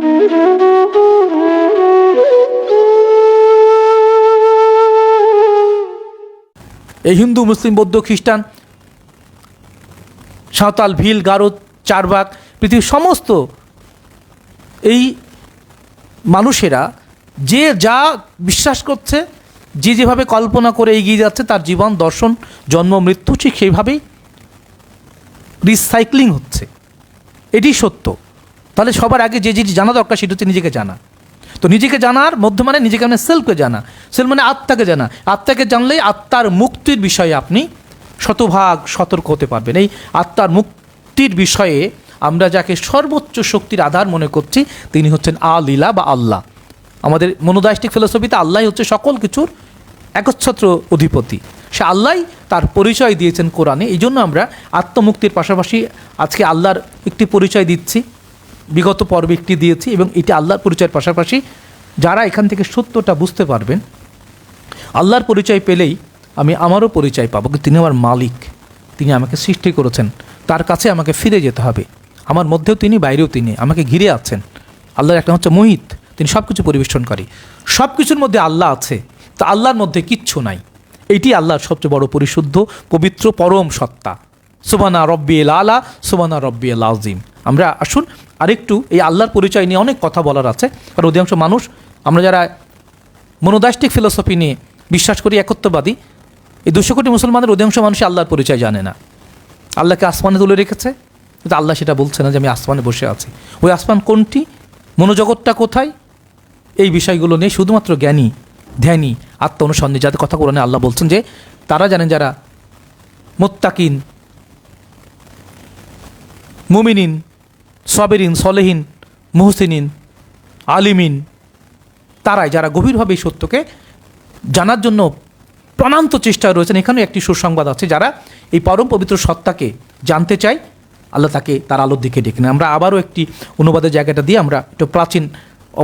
এই হিন্দু, মুসলিম, বৌদ্ধ, খ্রিস্টান, সাঁওতাল, ভিল গারো চারবাক পৃথিবীর সমস্ত এই মানুষেরা যে যা বিশ্বাস করছে, যে যেভাবে কল্পনা করে এগিয়ে যাচ্ছে, তার জীবন, দর্শন, জন্ম, মৃত্যু ঠিক সেইভাবেই রিসাইক্লিং হচ্ছে। এটি সত্য। তাহলে সবার আগে যে জিনিস জানা দরকার সেটা হচ্ছে নিজেকে জানা। তো নিজেকে জানার মধ্যে মানে নিজেকে মানে সেলফকে জানা। সেলফ মানে আত্মাকে জানা। আত্মাকে জানলেই আত্মার মুক্তির বিষয়ে আপনি শতভাগ সতর্ক হতে পারবেন। এই আত্মার মুক্তির বিষয়ে আমরা যাকে সর্বোচ্চ শক্তির আধার মনে করছি, তিনি হচ্ছেন আলীলা বা আল্লাহ। আমাদের মনোদায়ষ্টিক ফিলোসফিতে আল্লাহ হচ্ছে সকল কিছুর একচ্ছত্র অধিপতি। সে আল্লাহ তার পরিচয় দিয়েছেন কোরআনে। এই জন্য আমরা আত্মমুক্তির পাশাপাশি আজকে আল্লাহর একটি পরিচয় দিচ্ছি। বিগত পর্বে একটি দিয়েছি এবং এটি আল্লাহর পরিচয়ের পাশাপাশি যারা এখান থেকে সত্যটা বুঝতে পারবেন, আল্লাহর পরিচয় পেলেই আমি আমারও পরিচয় পাবো তিনি আমার মালিক, তিনি আমাকে সৃষ্টি করেছেন, তার কাছে আমাকে ফিরে যেতে হবে। আমার মধ্যেও তিনি, বাইরেও তিনি, আমাকে ঘিরে আছেন। আল্লাহর একটা হচ্ছে মোহিত, তিনি সব কিছু পরিবেশন করে সব কিছুর মধ্যে আল্লাহ আছে, তা আল্লাহর মধ্যে কিচ্ছু নাই। এটি আল্লাহর সবচেয়ে বড় পরিশুদ্ধ, পবিত্র, পরম সত্তা। সুবানা রব্বি এল আলা সুবানা রব্বি এল আজিম আমরা আসুন আরেকটু এই আল্লাহর পরিচয় নিয়ে অনেক কথা বলার আছে, কারণ অধিকাংশ মানুষ, আমরা যারা মনোদাষ্টিক ফিলোসফি নিয়ে বিশ্বাস করি, একত্ববাদী, এই দুশো কোটি মুসলমানের অধিকাংশ মানুষই আল্লাহর পরিচয় জানে না। আল্লাহকে আসমানে তুলে রেখেছে, কিন্তু আল্লাহ সেটা বলছে না যে আমি আসমানে বসে আছি। ওই আসমান কোনটি? মনোজগৎটা কোথায়? এই বিষয়গুলো নিয়ে শুধুমাত্র জ্ঞানী, ধ্যানী আত্ম অনুসন্ধানী যাদের কথা কোরআনে আল্লাহ বলছেন যে, তারা জানেন যারা মোত্তাকিন মুমিনিন, সবেরিন, সলেহিন, মুহসিনিন, আলিমিন, তারাই যারা গভীরভাবে এই সত্যকে জানার জন্য প্রাণান্ত চেষ্টায় রয়েছেন, এখানেও একটি সুসংবাদ আছে, যারা এই পরম পবিত্র সত্তাকে জানতে চায়, আল্লাহ তাকে তার আলোর দিকে ডেকে নেয়। আমরা আবারও একটি অনুবাদের জায়গাটা দিয়ে আমরা একটু প্রাচীন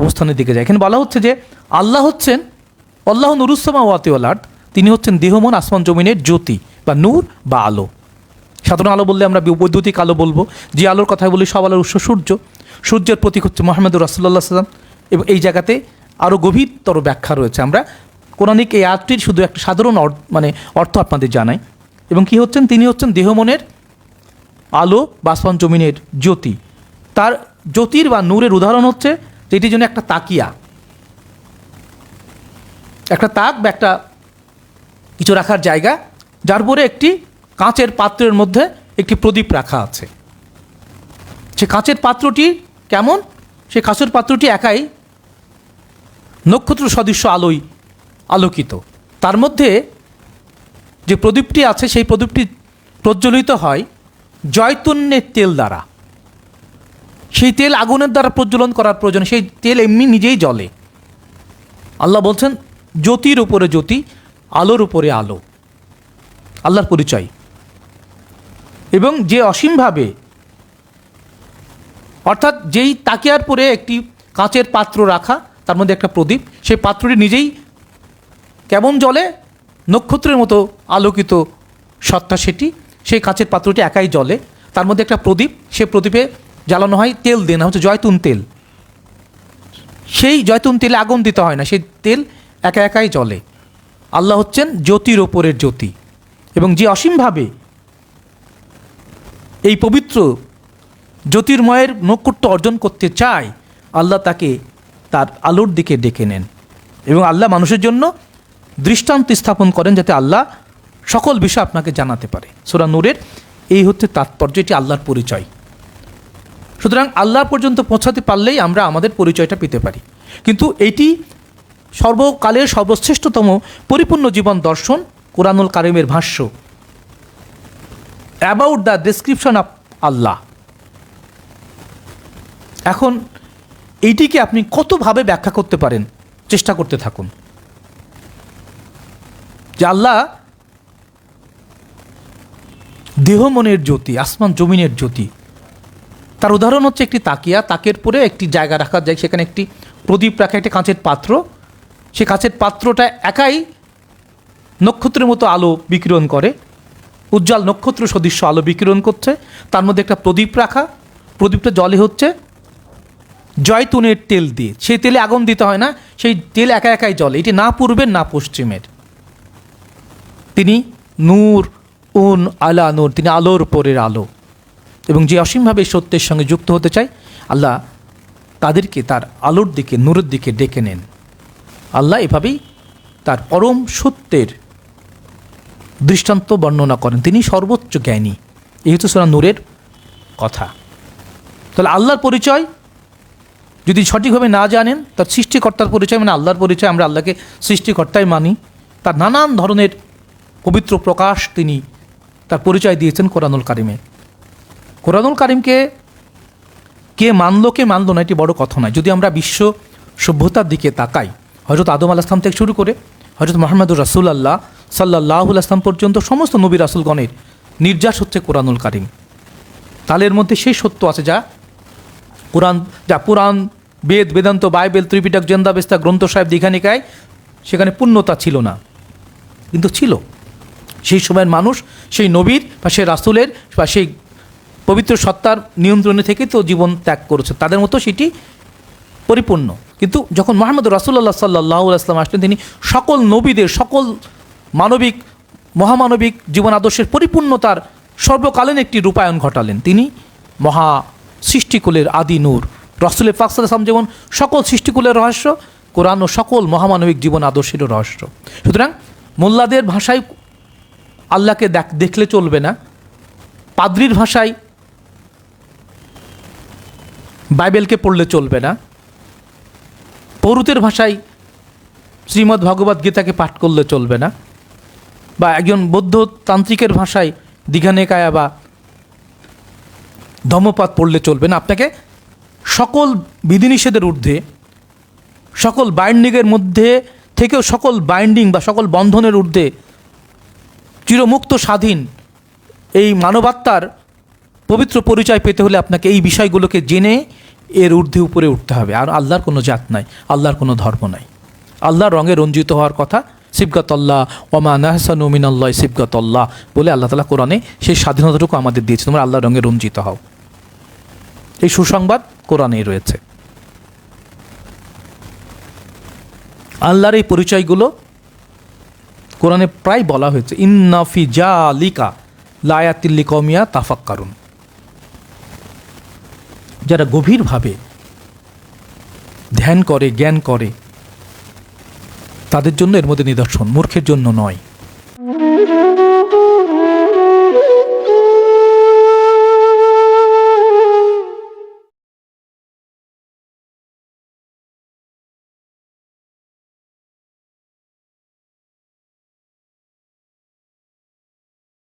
অবস্থানের দিকে যাই। এখানে বলা হচ্ছে যে, আল্লাহ হচ্ছেন, আল্লাহ নুরুসমা ওয়াতিওয়ালাট তিনি হচ্ছেন দেহমন আসমান জমিনের জ্যোতি বা নূর বা আলো। সাধারণ আলো বললে আমরা বৈদ্যুতিক আলো বলব। যে আলোর কথা বলি, সব আলোর উৎস সূর্য। সূর্যের প্রতীক হচ্ছে মোহাম্মদুর রাসুল্লাহ সাল্লাম এবং এই জায়গাতে আরও গভীরতর ব্যাখ্যা রয়েছে। আমরা কোরআনিক এই আয়াতটির শুধু একটা সাধারণ মানে অর্থ আপনাদের জানাই। এবং কি হচ্ছেন? তিনি হচ্ছেন দেহমনের আলো বাসমান জমিনের জ্যোতি। তার জ্যোতির বা নূরের উদাহরণ হচ্ছে যেটির জন্য একটা তাকিয়া। একটা তাক বা একটা কিছু রাখার জায়গা, যার পরে একটি কাঁচের পাত্রের মধ্যে একটি প্রদীপ রাখা আছে। সে কাঁচের পাত্রটি কেমন? সে কাঁচের পাত্রটি একাই নক্ষত্র সদৃশ্য আলোয় আলোকিত। তার মধ্যে যে প্রদীপটি আছে, সেই প্রদীপটি প্রজ্বলিত হয় জয়তুন্যের তেল দ্বারা। সেই তেল আগুনের দ্বারা প্রজ্বলন করার প্রয়োজন, সেই তেল এমনি নিজেই জ্বলে। আল্লাহ বলছেন, জ্যোতির উপরে জ্যোতি, আলোর উপরে আলো। আল্লাহর পরিচয়। এবং যে অসীমভাবে, অর্থাৎ যেই তাকিয়ার পরে একটি কাঁচের পাত্র রাখা, তার মধ্যে একটা প্রদীপ, সেই পাত্রটি নিজেই কেমন জলে, নক্ষত্রের মতো আলোকিত সত্তা সেটি, সেই কাঁচের পাত্রটি একাই জলে তার মধ্যে একটা প্রদীপ, সে প্রদীপে জ্বালানো হয় তেল দেনা হচ্ছে জয়তুন তেল। সেই জয়তুন তেলে আগুন দিতে হয় না, সেই তেল একা একাই জ্বলে। আল্লাহ হচ্ছেন জ্যোতির ওপরের জ্যোতি। এবং যে অসীমভাবে এই পবিত্র জ্যোতির্ময়ের নৈকট্য অর্জন করতে চায়, আল্লাহ তাকে তার আলোর দিকে ডেকে নেন এবং আল্লাহ মানুষের জন্য দৃষ্টান্ত স্থাপন করেন যাতে আল্লাহ সকল বিষয় আপনাকে জানাতে পারে। সুরা নূরের এই হচ্ছে তাৎপর্য এটি আল্লাহর পরিচয়। সুতরাং আল্লাহ পর্যন্ত পৌঁছাতে পারলেই আমরা আমাদের পরিচয়টা পেতে পারি। কিন্তু এটি সর্বকালের সর্বশ্রেষ্ঠতম পরিপূর্ণ জীবন দর্শন কোরআনুল কারিমের ভাষ্য। অ্যাবাউট দ্য ডেসক্রিপশন অফ আল্লাহ এখন এইটিকে আপনি কতভাবে ব্যাখ্যা করতে পারেন? চেষ্টা করতে থাকুন। যে আল্লাহ দেহ মনের জ্যোতি, আসমান জমিনের জ্যোতি। তার উদাহরণ হচ্ছে একটি তাকিয়া। তাকের পরে একটি জায়গা রাখা যায়, সেখানে একটি প্রদীপ রাখা, একটি কাঁচের পাত্র। সে কাঁচের পাত্রটা একাই নক্ষত্রের মতো আলো বিকিরণ করে। উজ্জ্বল নক্ষত্র সদৃশ্য আলো বিকিরণ করছে। তার মধ্যে একটা প্রদীপ রাখা। প্রদীপটা জলে হচ্ছে। জয়তুনের তেল দিয়ে। সেই তেলে আগুন দিতে হয় না। সেই তেল একা একাই জলে এটি না পূর্বের, না পশ্চিমের। তিনি নূর, উন, আলা, নূর, তিনি আলোর পরের আলো। এবং যে অসীমভাবে সত্যের সঙ্গে যুক্ত হতে চায়, আল্লাহ তাদেরকে তার আলোর দিকে, নূরের দিকে ডেকে নেন। আল্লাহ এভাবেই তার পরম সত্যের দৃষ্টান্ত বর্ণনা করেন। তিনি সর্বোচ্চ জ্ঞানী। এই হচ্ছে সোনা নূরের কথা। তাহলে আল্লাহর পরিচয় যদি সঠিকভাবে না জানেন, তার সৃষ্টিকর্তার পরিচয় মানে আল্লাহর পরিচয়, আমরা আল্লাহকে সৃষ্টিকর্তাই মানি। তার নানান ধরনের পবিত্র প্রকাশ তিনি তার পরিচয় দিয়েছেন কোরআনুল কারিমে। কোরআনুল কারিমকে কে মানলো কে মানলো না, এটি বড় কথা নয়। যদি আমরা বিশ্ব সভ্যতার দিকে তাকাই হজরত আদম আল আসলাম থেকে শুরু করে হজরত মোহাম্মদুর রাসুল আল্লাহ সাল্লাহুল আসলাম পর্যন্ত সমস্ত নবী রাসুলগণের নির্যাস হচ্ছে কোরআনুল কারিম। তাহলে এর মধ্যে সেই সত্য আছে যা কোরআন, যা পুরাণ, বেদ, বেদান্ত, বাইবেল, ত্রিপিটক জেন্দাবেস্তা গ্রন্থ সাহেব, দীঘানিকায় সেখানে পূর্ণতা ছিল না। কিন্তু ছিল। সেই সময়ের মানুষ, সেই নবীর বা সেই রাসুলের বা সেই পবিত্র সত্তার নিয়ন্ত্রণে থেকে তো জীবন ত্যাগ করেছে। তাদের মতো সেটি পরিপূর্ণ। কিন্তু যখন মোহাম্মদ রাসুল্লাহ সাল্লাহ আসলাম আসলেন, তিনি সকল নবীদের, সকল মানবিক, মহামানবিক জীবন আদর্শের পরিপূর্ণতার সর্বকালীন একটি রূপায়ণ ঘটালেন। তিনি মহা সৃষ্টিকুলের আদি নূর। রসুলের ফাকসালাম যেমন সকল সৃষ্টিকুলের রহস্য, কোরআন ও সকল মহামানবিক জীবন আদর্শেরও রহস্য। সুতরাং মোল্লাদের ভাষায় আল্লাহকে দেখ, দেখলে চলবে না। পাদ্রির ভাষায় বাইবেলকে পড়লে চলবে না। পৌরুতের ভাষায় শ্রীমদ্ ভগবদ্ গীতাকে পাঠ করলে চলবে না। বা একজন বৌদ্ধ তান্ত্রিকের ভাষায় দীঘানেকায়া বা ধর্মপাত পড়লে চলবে না। আপনাকে সকল বিধিনিষেধের ঊর্ধ্বে, সকল বাইন্ডিংয়ের মধ্যে থেকেও সকল বাইন্ডিং বা সকল বন্ধনের ঊর্ধ্বে চিরমুক্ত স্বাধীন এই মানবাত্মার পবিত্র পরিচয় পেতে হলে আপনাকে এই বিষয়গুলোকে জেনে এর ঊর্ধ্বে উপরে উঠতে হবে। আর আল্লাহর কোনো জাত নাই, আল্লাহর কোনো ধর্ম নাই। আল্লাহর রঙে রঞ্জিত হওয়ার কথা সিবগতল্লাহ, ওমা নাহসান উমিনাল্লাহ সিবগতল্লাহ বলে আল্লাহ তালা কোরআনে সেই স্বাধীনতাটুকু আমাদের দিয়েছে। তোমরা আল্লাহর রঙে রঞ্জিত হও। এই সুসংবাদ কোরআনেই রয়েছে। আল্লাহর এই পরিচয়গুলো কোরআনে প্রায় বলা হয়েছে। ইন্নাফি জালিকা লায়াতিল্লি কমিয়া তাফাক কারুন যারা গভীরভাবে ধ্যান করে জ্ঞান করে তাদের জন্য এর মধ্যে নিদর্শন মূর্খের জন্য নয়।